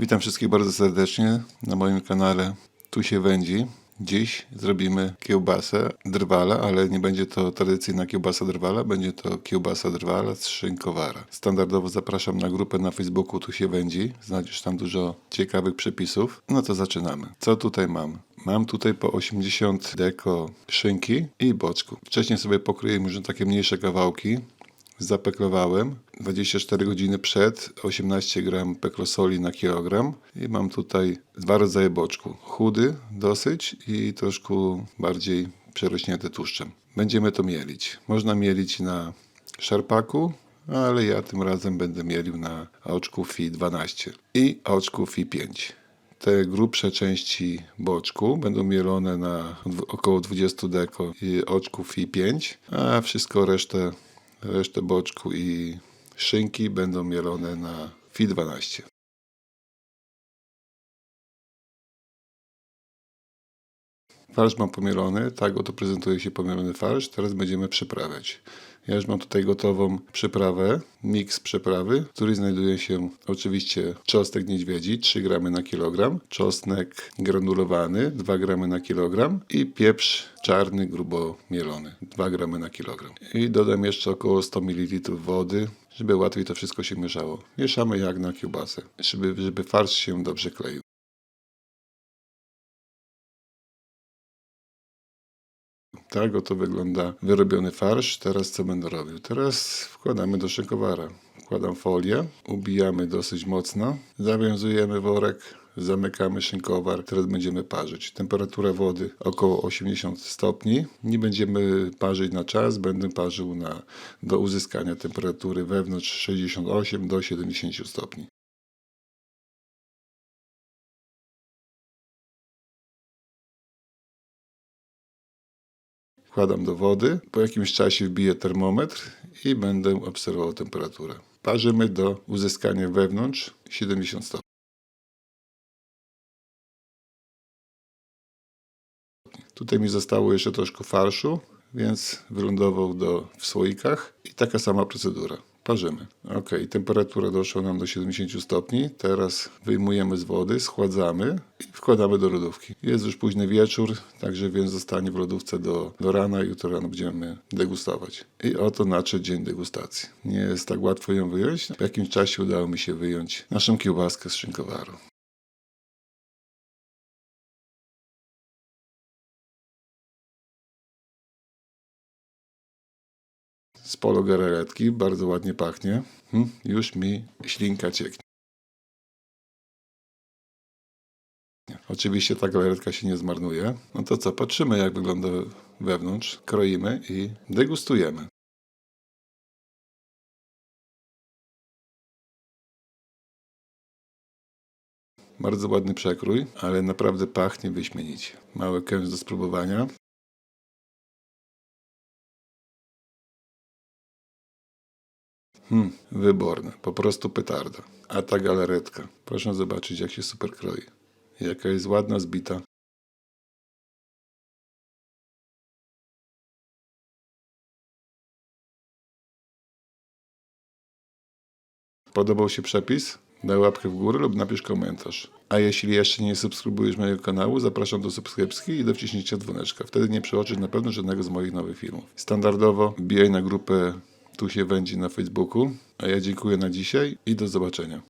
Witam wszystkich bardzo serdecznie na moim kanale Tu się wędzi. Dziś zrobimy kiełbasę drwala, ale nie będzie to tradycyjna kiełbasa drwala, będzie to kiełbasa drwala z szynkowara. Standardowo zapraszam na grupę na Facebooku Tu się wędzi. Znajdziesz tam dużo ciekawych przepisów. No to zaczynamy. Co tutaj mam? Mam tutaj po 80 deko szynki i boczku. Wcześniej sobie pokryłem już takie mniejsze kawałki zapeklowałem 24 godziny przed 18 gram peklosoli na kilogram i mam tutaj dwa rodzaje boczku. Chudy dosyć i troszkę bardziej przerośnięty tłuszczem. Będziemy to mielić. Można mielić na szarpaku, ale ja tym razem będę mielił na oczku FI 12 i oczku FI 5. Te grubsze części boczku będą mielone na około 20 deko i oczków i 5, a wszystko resztę, resztę boczku i szynki będą mielone na FI 12. Farsz mam pomielony, tak oto prezentuje się pomielony farsz. Teraz będziemy przyprawiać. Ja już mam tutaj gotową przyprawę, miks przyprawy, w której znajduje się oczywiście czosnek niedźwiedzi 3 gramy na kilogram, czosnek granulowany 2 gramy na kilogram i pieprz czarny grubo mielony 2 gramy na kilogram. I dodam jeszcze około 100 ml wody, żeby łatwiej to wszystko się mieszało. Mieszamy jak na kiełbasę, żeby, żeby farsz się dobrze kleił. Tak oto wygląda wyrobiony farsz. Teraz co będę robił? Teraz wkładamy do szynkowara. Wkładam folię, ubijamy dosyć mocno, zawiązujemy worek, zamykamy szynkowar. Teraz będziemy parzyć. Temperatura wody około 80 stopni. Nie będziemy parzyć na czas, będę parzył na, do uzyskania temperatury wewnątrz 68 do 70 stopni. Wkładam do wody, po jakimś czasie wbiję termometr i będę obserwował temperaturę. Parzymy do uzyskania wewnątrz 70 stopni. Tutaj mi zostało jeszcze troszkę farszu, więc wylądował do, w słoikach i taka sama procedura. Parzymy. Ok, temperatura doszła nam do 70 stopni. Teraz wyjmujemy z wody, schładzamy i wkładamy do lodówki. Jest już późny wieczór, także więc zostanie w lodówce do, do rana jutro rano będziemy degustować. I oto nadszedł dzień degustacji. Nie jest tak łatwo ją wyjąć. W jakimś czasie udało mi się wyjąć naszą kiełbaskę z szynkowaru. Z polo bardzo ładnie pachnie. Hm, już mi ślinka cieknie. Oczywiście ta galaretka się nie zmarnuje. No to co, patrzymy jak wygląda wewnątrz, kroimy i degustujemy. Bardzo ładny przekrój, ale naprawdę pachnie wyśmienicie. Mały kęs do spróbowania. Hmm, wyborne, po prostu petarda. A ta galaretka, proszę zobaczyć jak się super kroi. Jaka jest ładna, zbita. Podobał się przepis? Daj łapkę w górę lub napisz komentarz. A jeśli jeszcze nie subskrybujesz mojego kanału, zapraszam do subskrypcji i do wciśnięcia dzwoneczka. Wtedy nie przeoczysz na pewno żadnego z moich nowych filmów. Standardowo wbijaj na grupę Tu się wędzi na Facebooku. A ja dziękuję na dzisiaj i do zobaczenia.